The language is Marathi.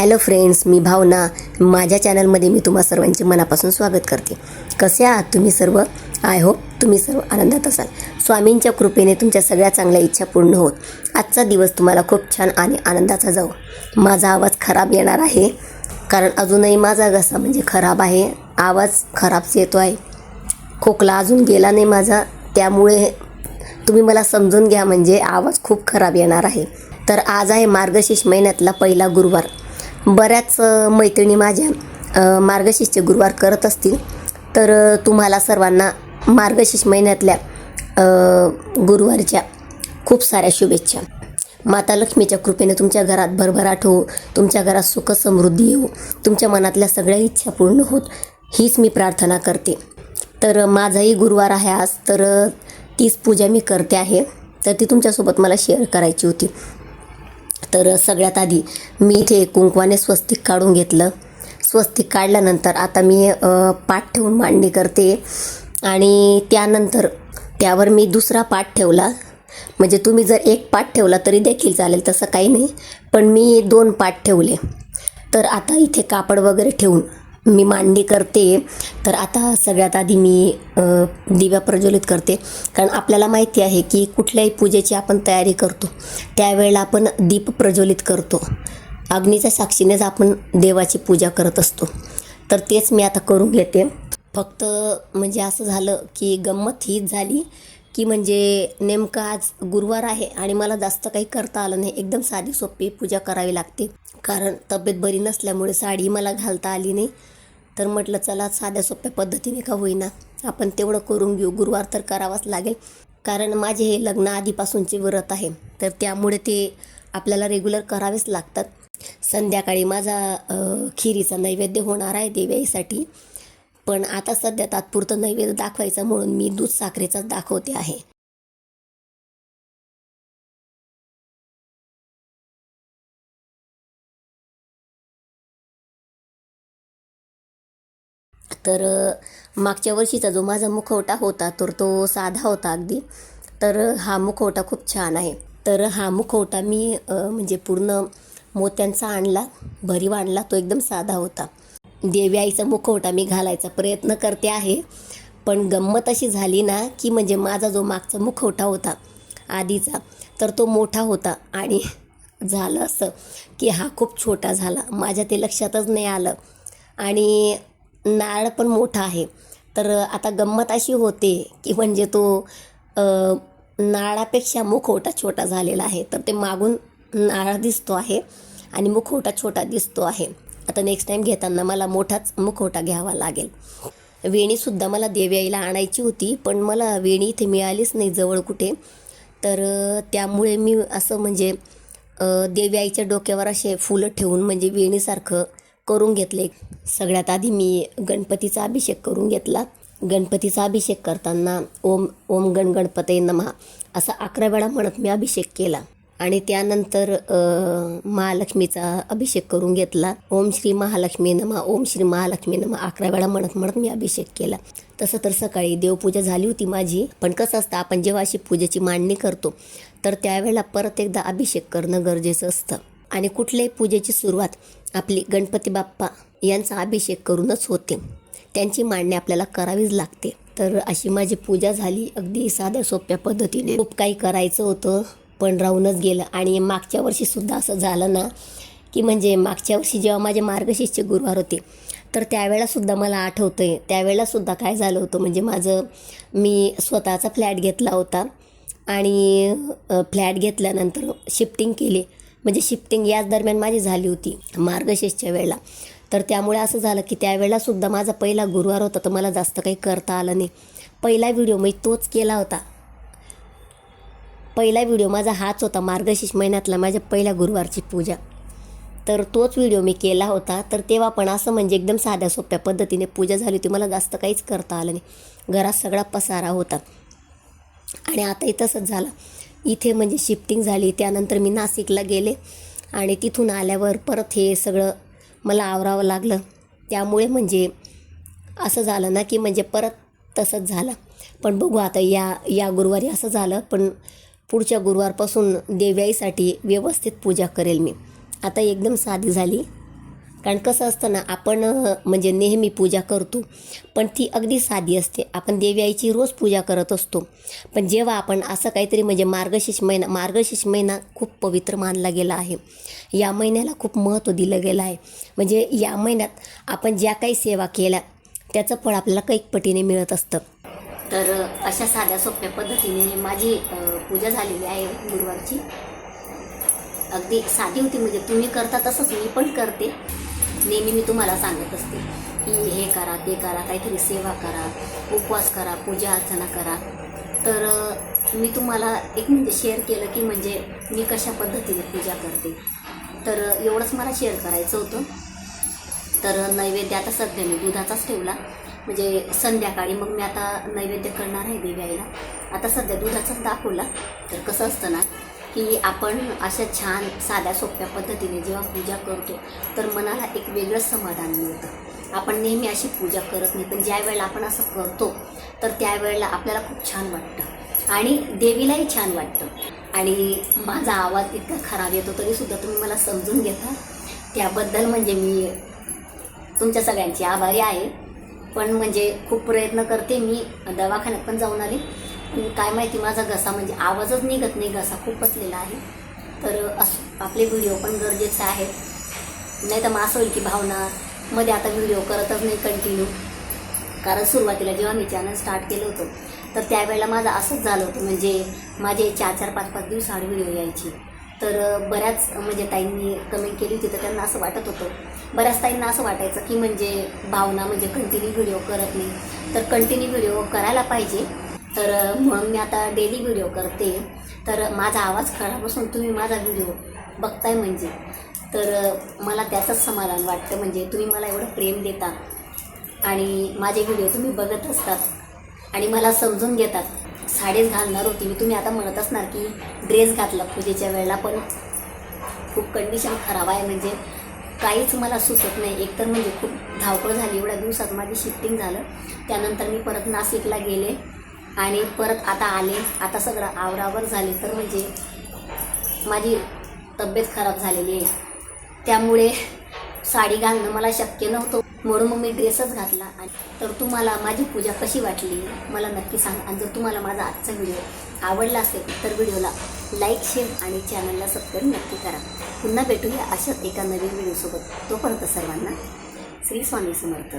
हॅलो फ्रेंड्स मी भावना. माझ्या चॅनलमध्ये मी तुम्हा सर्वांचे मनापासून स्वागत करते. कसे आहात तुम्ही सर्व? आय होप तुम्ही सर्व आनंदात असाल. स्वामींच्या कृपेने तुमच्या सगळ्या चांगल्या इच्छा पूर्ण होत. आजचा दिवस तुम्हाला खूप छान आणि आनंदाचा जाऊ माझा आवाज खराब येणार आहे. कारण अजूनही माझा घसा म्हणजे खराब आहे. आवाज खराबच येतो आहे. खोकला अजून गेला नाही माझा. त्यामुळे तुम्ही मला समजून घ्या म्हणजे आवाज खूप खराब येणार आहे. तर आज आहे मार्गशीर्ष महिन्यातला पहिला गुरुवार. बऱ्याच मैत्रिणी माझ्या अ, मार्गशीर्षचे गुरुवार करत असतील तर तुम्हाला सर्वांना मार्गशीर्ष महिन्यातल्या गुरुवारच्या खूप साऱ्या शुभेच्छा. माता लक्ष्मीच्या कृपेने तुमच्या घरात भरभराट हो तुमच्या घरात सुख समृद्धी येऊ तुमच्या मनातल्या सगळ्या इच्छा पूर्ण होत हीच मी प्रार्थना करते. तर माझाही गुरुवार आहे आज तर तीच पूजा मी करते आहे तर ती तुमच्यासोबत मला शेअर करायची होती. तर सगळ्यात आधी मी इथे कुंकवाने स्वस्तिक काढून घेतलं. स्वस्तिक काढल्यानंतर आता मी पाठ ठेवून मांडणी करते. आणि त्यानंतर त्यावर मी दुसरा पाठ ठेवला. म्हणजे तुम्ही जर एक पाठ ठेवला तरी देखील चालेल तसं काही नाही. पण मी दोन पाठ ठेवले. तर आता इथे कापड वगैरे ठेवून मी मांडणी करते. तर आता सगळ्यात आधी मी दिव्या प्रज्वलित करते. कारण आपल्याला माहिती आहे की कुठल्याही पूजेची आपण तयारी करतो. त्यावेळेला आपण दीप प्रज्वलित करतो. अग्नीच्या साक्षीनेच आपण देवाची पूजा करत असतो. तर तेच मी आता करून घेते. फक्त म्हणजे असं झालं की गंमत हीच झाली की म्हणजे नेमकं आज गुरुवार आहे आणि मला जास्त काही करता आलं नाही. एकदम साधी सोपी पूजा करावी लागते. कारण तब्येत बरी नसल्यामुळे साडी मला घालता आली नाही. तर म्हटलं चला साध्या सोप्या पद्धतीने का होईना. आपण तेवढं करून घेऊ. गुरुवार तर करावाच लागेल. कारण माझे हे लग्न आधीपासूनचे व्रत आहे. तर त्यामुळे ते आपल्याला रेग्युलर करावेच लागतात. संध्याकाळी माझा खिरीचा नैवेद्य होणार आहे देव्याईसाठी पण आता सध्या तात्पुरतं नैवेद्य दाखवायचं म्हणून मी दूध साखरेचाच दाखवते आहे. तर मागच्या वर्षीचा जो माझा मुखवटा होता तर तो साधा होता अगदी. तर हा मुखवटा खूप छान आहे. तर हा मुखवटा मी म्हणजे पूर्ण मोत्यांचा आणला भरीव आणला तो एकदम साधा होता. देवी आईचा मुखवटा मी घालायचा प्रयत्न करते आहे. पण गंमत अशी झाली ना की म्हणजे माझा जो मागचा मुखवटा होता आधीचा तर तो मोठा होता. आणि झालं असं की हा खूप छोटा झाला. माझ्या ते लक्षातच नाही आलं. आणि नारळ पण मोठा आहे. तर आता गंमत अशी होते की म्हणजे तो अ, नारळापेक्षा मुखवटा छोटा झालेला आहे. तर ते मागून नारळ दिसतो आहे आणि मुखवटा छोटा दिसतो आहे. आता नेक्स्ट टाईम घेताना मला मोठाच मुखवटा घ्यावा लागेल. वेणीसुद्धा मला देव्याईला आणायची होती पण मला वेणी इथे मिळालीच नाही जवळ कुठे. तर त्यामुळे मी असं म्हणजे अ, देवी आईच्या डोक्यावर असे फुलं ठेवून म्हणजे वेणीसारखं करून घेतले. सगळ्यात आधी मी गणपतीचा अभिषेक करून घेतला. गणपतीचा अभिषेक करताना ओम ओम गण गणपते नमहा असा अकरा वेळा म्हणत मी अभिषेक केला. आणि त्यानंतर महालक्ष्मीचा अभिषेक करून घेतला. ओम श्री महालक्ष्मी नमा ओम श्री महालक्ष्मी नमा अकरा वेळा म्हणत म्हणत मी अभिषेक केला. तसं तर सकाळी देवपूजा झाली होती माझी. पण कसं असतं आपण जेव्हा अशी पूजेची मांडणी करतो तर त्यावेळेला परत एकदा अभिषेक करणं गरजेचं असतं. आणि कुठल्याही पूजेची सुरुवात आपली गणपती बाप्पा यांचा अभिषेक करूनच होते. त्यांची मांडणी आपल्याला करावीच लागते. तर अशी माझी पूजा झाली. अगदी साध्या सोप्या पद्धतीने खूप काही करायचं होतं. पण राहूनच गेलं. आणि मागच्या वर्षीसुद्धा असं झालं ना की म्हणजे मागच्या वर्षी जेव्हा माझे मार्गशीर्षचे गुरुवार होते तर त्यावेळेलासुद्धा मला आठवतं आहे त्यावेळेलासुद्धा काय झालं होतं म्हणजे माझं मी स्वतःचा फ्लॅट घेतला होता. आणि फ्लॅट घेतल्यानंतर शिफ्टिंग केली. म्हणजे शिफ्टिंग याच दरम्यान माझी झाली होती मार्गशीर्षच्या वेळेला. तर त्यामुळे असं झालं की त्यावेळेलासुद्धा माझा पहिला गुरुवार होता तर मला जास्त काही करता आलं नाही. पहिला व्हिडिओ मी तोच केला होता. पहिला व्हिडिओ माझा हाच होता मार्गशीर्ष महिन्यातला माझ्या पहिल्या गुरुवारची पूजा. तर तोच व्हिडिओ मी केला होता. तर तेव्हा पण असं म्हणजे एकदम साध्या सोप्या पद्धतीने पूजा झाली होती. मला जास्त काहीच करता आलं नाही. घरात सगळा पसारा होता. आणि आताही तसंच झालं. इथे म्हणजे शिफ्टिंग झाली. त्यानंतर मी नाशिकला गेले. आणि तिथून आल्यावर परत हे सगळं मला आवरावं लागलं. त्यामुळे म्हणजे असं झालं ना की म्हणजे परत तसंच झालं. पण बघू आता या या गुरुवारी असं झालं. पण पुढच्या गुरुवारपासून देव्याईसाठी व्यवस्थित पूजा करेल मी. आता एकदम साधी झाली. कारण कसं असतं ना आपण म्हणजे नेहमी पूजा करतो पण ती अगदी साधी असते. आपण देवी आईची रोज पूजा करत असतो. पण जेव्हा आपण असं काहीतरी म्हणजे मार्गशीर्ष महिना मार्गशीर्ष महिना खूप पवित्र मानला गेला आहे. या महिन्याला खूप महत्त्व दिलं गेलं आहे. म्हणजे या महिन्यात आपण ज्या काही सेवा केल्या त्याचं फळ आपल्याला कैक पटीने मिळत असतं. तर अशा साध्या सोप्या पद्धतीने माझी पूजा झालेली आहे गुरुवारची. अगदी साधी होती म्हणजे तुम्ही करता तसंच मी पण करते. नेहमी मी तुम्हाला सांगत असते की हे करा ते करा काहीतरी सेवा करा उपवास करा पूजा अर्चना करा. तर मी तुम्हाला एक म्हणजे शेअर केलं की म्हणजे मी कशा पद्धतीने पूजा करते. तर एवढंच मला शेअर करायचं होतं. तर नैवेद्य आता सध्या मी दुधाचाच ठेवला. म्हणजे संध्याकाळी मग मी आता नैवेद्य करणार आहे देवी आईला आता सध्या दुधाचाच दाखवला तर कसं असतं ना की आपण अशा छान साध्या सोप्या पद्धतीने जेव्हा पूजा करतो तर मनाला एक वेगळंच समाधान मिळतं. आपण नेहमी अशी पूजा करत नाही पण ज्या वेळेला आपण असं करतो तर त्यावेळेला आपल्याला खूप छान वाटतं. आणि देवीलाही छान वाटतं. आणि माझा आवाज इतका खराब येतो तरीसुद्धा तुम्ही मला समजून घेता. त्याबद्दल म्हणजे मी तुमच्या सगळ्यांची आभारी आहे. पण म्हणजे खूप प्रयत्न करते. मी दवाखान्यात पण जाऊन आले. पण काय माहिती माझा घसा म्हणजे आवाजच निघत नाही. घसा खूप बसलेला आहे. तर असं आपले व्हिडिओ पण गरजेचे आहेत. नाही तर मग असं होईल की भावना. मध्ये आता व्हिडिओ करतच नाही कंटिन्यू कारण सुरुवातीला जेव्हा मी चॅनल स्टार्ट केलं होतं तर त्यावेळेला माझं असंच झालं होतं. म्हणजे माझे चार चार पाच पाच दिवसाआड व्हिडिओ यायची. तर बऱ्याच म्हणजे ताईंनी कमेंट केली होती तर त्यांना असं वाटत होतं. बऱ्याच ताईंना असं वाटायचं की म्हणजे भावना म्हणजे कंटिन्यू व्हिडिओ करत नाही. तर कंटिन्यू व्हिडिओ करायला पाहिजे. तर म्हणून मी आता डेली व्हिडिओ करते. तर माझा आवाज खराब असून तुम्ही माझा व्हिडिओ बघताय म्हणजे. तर मला त्याचंच समाधान वाटतं म्हणजे तुम्ही मला एवढं प्रेम देता. आणि माझे व्हिडिओ तुम्ही बघत असतात. आणि मला समजून घेतात. साडीच घालणार होती. मी तुम्ही आता म्हणत असणार की ड्रेस घातला पूजेच्या वेळेला पण खूप कंडिशन खराब आहे. म्हणजे काहीच मला सुचत नाही. एकतर म्हणजे खूप धावपळ झाली एवढ्या दिवसात माझी शिफ्टिंग झालं. त्यानंतर मी परत नाशिकला गेले आणि परत आता आले. आता सगळं आवरावर झाले. तर म्हणजे माझी तब्येत खराब झालेली आहे. त्यामुळे साडी घालणं मला शक्य नव्हतं. म्हणून मग मी ड्रेसच घातला आणि तर तुम्हाला माझी पूजा कशी वाटली? मला नक्की सांगा. आणि जर तुम्हाला माझा आजचा व्हिडिओ आवडला असेल तर व्हिडिओला लाईक शेअर आणि चॅनलला सबस्क्राईब नक्की करा. पुन्हा भेटूया अशाच एका नवीन व्हिडिओसोबत. तोपर्यंत सर्वांना श्री स्वामी समर्थ.